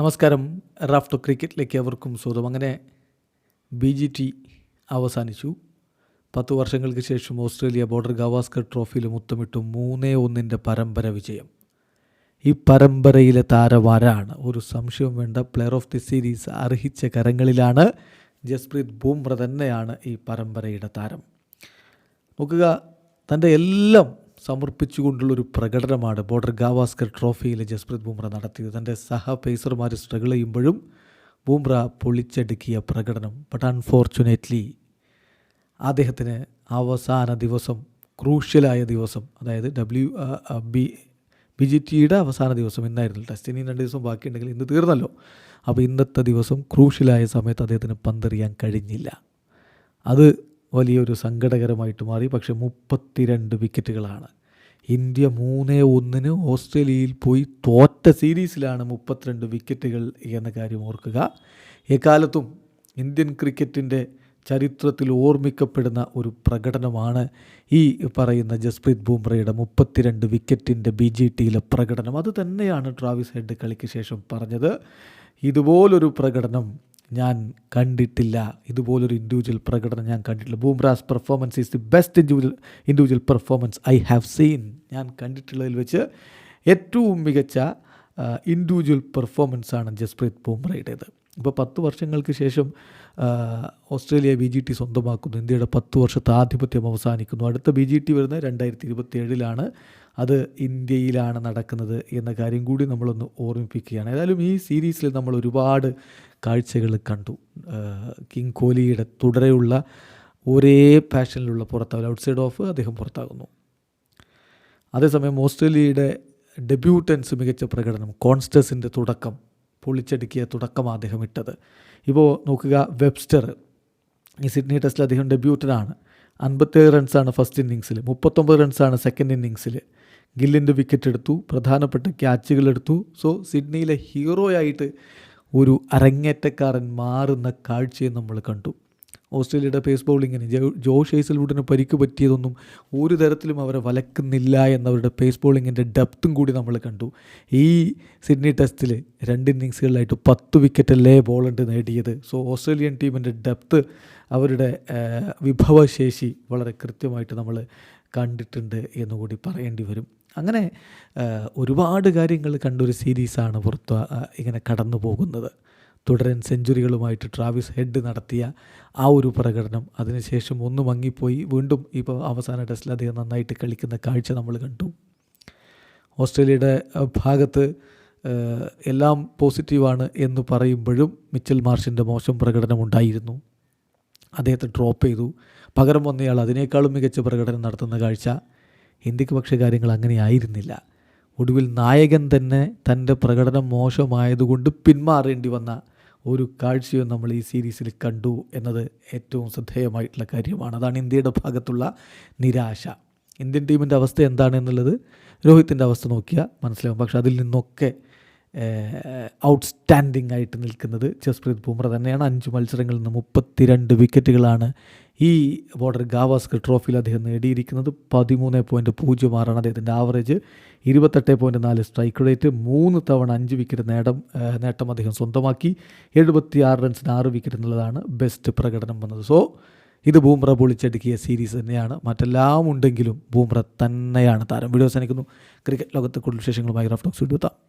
നമസ്കാരം. റാഫ്റ്റോ ക്രിക്കറ്റിലേക്ക് അവർക്കും സ്വാഗതം. അങ്ങനെ ബി ജി ടി അവസാനിച്ചു. പത്ത് വർഷങ്ങൾക്ക് ശേഷം ഓസ്ട്രേലിയ ബോർഡർ ഗവാസ്കർ ട്രോഫിയിൽ മുത്തമിട്ടു മൂന്നേ ഒന്നിന്റെ പരമ്പര വിജയം. ഈ പരമ്പരയിലെ താരവാരാണ് ഒരു സംശയവും വേണ്ട. പ്ലെയർ ഓഫ് ദി സീരീസ് അർഹിച്ച കരങ്ങളിലാണ് ജസ്പ്രീത് ബൂംറ തന്നെയാണ് ഈ പരമ്പരയുടെ താരം. നോക്കുക തന്റെ എല്ലാം സമർപ്പിച്ചുകൊണ്ടുള്ളൊരു പ്രകടനമാണ് ബോർഡർ ഗാവാസ്കർ ട്രോഫിയിൽ ജസ്പ്രീത് ബുംറ നടത്തിയത്. തന്റെ സഹ പേസർമാർ സ്ട്രഗിൾ ചെയ്യുമ്പോഴും ബുംറ പൊളിച്ചെടുക്കിയ പ്രകടനം. ബട്ട് അൺഫോർച്ചുനേറ്റ്ലി അദ്ദേഹത്തിന് അവസാന ദിവസം ക്രൂഷ്യലായ ദിവസം അതായത് ഡബ്ല്യു ബി ബി ജി ടിയുടെ അവസാന ദിവസം ഇന്നായിരുന്നു ടെസ്റ്റ് ഇനി രണ്ട് ദിവസം ബാക്കിയുണ്ടെങ്കിൽ ഇന്ന് തീർന്നല്ലോ. അപ്പോൾ ഇന്നത്തെ ദിവസം ക്രൂഷ്യലായ സമയത്ത് അദ്ദേഹത്തിന് പന്തെറിയാൻ കഴിഞ്ഞില്ല. അത് വലിയൊരു സങ്കടകരമായിട്ട് മാറി. പക്ഷേ മുപ്പത്തിരണ്ട് വിക്കറ്റുകളാണ്. ഇന്ത്യ മൂന്നേ ഒന്നിന് ഓസ്ട്രേലിയയിൽ പോയി തോറ്റ സീരീസിലാണ് മുപ്പത്തിരണ്ട് വിക്കറ്റുകൾ എന്ന കാര്യം ഓർക്കുക. എക്കാലത്തും ഇന്ത്യൻ ക്രിക്കറ്റിന്റെ ചരിത്രത്തിൽ ഓർമ്മിക്കപ്പെടുന്ന ഒരു പ്രകടനമാണ് ഈ പറയുന്ന ജസ്പ്രീത് ബുംറയുടെ മുപ്പത്തിരണ്ട് വിക്കറ്റിന്റെ ബി ജി ടിയിലെ പ്രകടനം. അത് തന്നെയാണ് ട്രാവിസ് ഹെഡ് കളിക്ക് ശേഷം പറഞ്ഞത്. ഇതുപോലൊരു പ്രകടനം ഞാൻ കണ്ടിട്ടില്ല. ഇതുപോലൊരു ഇൻഡിവിജ്വൽ പ്രകടനം ഞാൻ കണ്ടിട്ടില്ല. Bumrah's performance is the best individual individual performance I have seen ഞാൻ കണ്ടിട്ടുള്ളതിൽ വെച്ച് ഏറ്റവും മികച്ച ഇൻഡിവിജ്വൽ പെർഫോമൻസാണ് ജസ്പ്രീത് ബുംറയുടേത്. ഇപ്പോൾ പത്ത് വർഷങ്ങൾക്ക് ശേഷം ഓസ്ട്രേലിയ ബി ജി ടി സ്വന്തമാക്കുന്നു. ഇന്ത്യയുടെ പത്ത് വർഷത്തെ ആധിപത്യം അവസാനിക്കുന്നു. അടുത്ത ബി ജി ടി വരുന്നത് രണ്ടായിരത്തി ഇരുപത്തി ഏഴിലാണ് അത് ഇന്ത്യയിലാണ് നടക്കുന്നത് എന്ന കാര്യം കൂടി നമ്മളൊന്ന് ഓർമ്മിപ്പിക്കുകയാണ്. ഏതായാലും ഈ സീരീസിൽ നമ്മൾ ഒരുപാട് കാഴ്ചകൾ കണ്ടു. കിങ് കോഹ്ലിയുടെ തുടരെയുള്ള ഒരേ ഫാഷനിലുള്ള പുറത്താവൽ ഔട്ട്സൈഡ് ഓഫ് അദ്ദേഹം പുറത്താകുന്നു. അതേസമയം ഓസ്ട്രേലിയയുടെ ഡെബ്യൂട്ടൻസ് മികച്ച പ്രകടനം കോൺസ്റ്റസിന്റെ തുടക്കം പൊളിച്ചടുക്കിയ തുടക്കം അദ്ദേഹം ഇട്ടത്. ഇപ്പോൾ നോക്കുക വെബ്സ്റ്റർ ഈ സിഡ്നി ടെസ്റ്റിൽ അദ്ദേഹം ഡെബ്യൂട്ടനാണ്. അൻപത്തേഴ് റൺസാണ് ഫസ്റ്റ് ഇന്നിങ്സിൽ മുപ്പത്തൊമ്പത് റൺസാണ് സെക്കൻഡ് ഇന്നിങ്സിൽ ഗില്ലിന്റെ വിക്കറ്റ് എടുത്തു പ്രധാനപ്പെട്ട ക്യാച്ചുകൾ എടുത്തു. സോ സിഡ്നിയിലെ ഹീറോയായിട്ട് ഒരു അരങ്ങേറ്റക്കാരൻ മാറുന്ന കാഴ്ചയും നമ്മൾ കണ്ടു. ഓസ്ട്രേലിയയുടെ പേസ് ബൗളിങ്ങിന് ജോ ഷേസൽവുഡിന് പരിക്ക് പറ്റിയതൊന്നും ഒരു തരത്തിലും അവരെ വലക്കുന്നില്ല എന്നവരുടെ പേസ് ബൗളിങ്ങിന്റെ ഡെപ്തും കൂടി നമ്മൾ കണ്ടു. ഈ സിഡ്നി ടെസ്റ്റിൽ രണ്ട് ഇന്നിങ്സുകളിലായിട്ട് പത്ത് വിക്കറ്റല്ലേ ബോളുണ്ട് നേടിയത്. സോ ഓസ്ട്രേലിയൻ ടീമിന്റെ ഡെപ്ത്ത് അവരുടെ വിഭവശേഷി വളരെ കൃത്യമായിട്ട് നമ്മൾ കണ്ടിട്ടുണ്ട് എന്നുകൂടി പറയേണ്ടി വരും. അങ്ങനെ ഒരുപാട് കാര്യങ്ങൾ കണ്ടൊരു സീരീസാണ് പുറത്ത് ഇങ്ങനെ കടന്നു പോകുന്നത് തുടരൻ സെഞ്ചുറികളുമായിട്ട് ട്രാവിസ് ഹെഡ് നടത്തിയ ആ ഒരു പ്രകടനം. അതിനുശേഷം ഒന്ന് മങ്ങിപ്പോയി. വീണ്ടും ഇപ്പോൾ അവസാന ടെസ്റ്റിൽ അദ്ദേഹം നന്നായിട്ട് കളിക്കുന്ന കാഴ്ച നമ്മൾ കണ്ടു. ഓസ്ട്രേലിയയുടെ ഭാഗത്ത് എല്ലാം പോസിറ്റീവാണ് എന്ന് പറയുമ്പോഴും മിച്ചൽ മാർഷിന്റെ മോശം പ്രകടനം ഉണ്ടായിരുന്നു. അദ്ദേഹത്തെ ഡ്രോപ്പ് ചെയ്തു. പകരം വന്നയാൾ അതിനേക്കാളും മികച്ച പ്രകടനം നടത്തുന്ന കാഴ്ച. ഇന്ത്യയ്ക്ക് പക്ഷേ കാര്യങ്ങൾ അങ്ങനെ ആയിരുന്നില്ല. ഒടുവിൽ നായകൻ തന്നെ തന്റെ പ്രകടനം മോശമായതുകൊണ്ട് പിന്മാറേണ്ടി വന്ന ഒരു കാഴ്ചയും നമ്മൾ ഈ സീരീസിൽ കണ്ടു എന്നത് ഏറ്റവും ശ്രദ്ധേയമായിട്ടുള്ള കാര്യമാണ്. അതാണ് ഇന്ത്യയുടെ ഭാഗത്തുള്ള നിരാശ. ഇന്ത്യൻ ടീമിന്റെ അവസ്ഥ എന്താണെന്നുള്ളത് രോഹിത്തിന്റെ അവസ്ഥ നോക്കിയാൽ മനസ്സിലാവും. പക്ഷെ അതിൽ നിന്നൊക്കെ ഔട്ട്സ്റ്റാൻഡിംഗ് ആയിട്ട് നിൽക്കുന്നത് ജസ്പ്രീത് ബുംറ തന്നെയാണ്. അഞ്ച് മത്സരങ്ങളിൽ നിന്ന് മുപ്പത്തിരണ്ട് വിക്കറ്റുകളാണ് ഈ ബോർഡർ ഗാവാസ്കർ ട്രോഫിയിൽ അദ്ദേഹം നേടിയിരിക്കുന്നത് പതിമൂന്ന് പോയിന്റ് പൂജ്യം ആറാണ് അദ്ദേഹത്തിന്റെ ആവറേജ് ഇരുപത്തെട്ട് പോയിന്റ് നാല് സ്ട്രൈക്ക് റേറ്റ് മൂന്ന് തവണ അഞ്ച് വിക്കറ്റ് നേടം നേട്ടം അദ്ദേഹം സ്വന്തമാക്കി. എഴുപത്തി ആറ് റൺസിന് ആറ് വിക്കറ്റ് എന്നുള്ളതാണ് ബെസ്റ്റ് പ്രകടനം വന്നത്. സോ ഇത് ബൂംറ പൊളിച്ചടുക്കിയ സീരീസ് തന്നെയാണ്. മറ്റെല്ലാം ഉണ്ടെങ്കിലും ബൂംറ തന്നെയാണ് താരം. വീഡിയോ അവസാനിക്കുന്നു. ക്രിക്കറ്റ് ലോകത്തെ കൂടുതൽ വിശേഷങ്ങളുമായി റഫ് ടോക്സ് എടുത്താം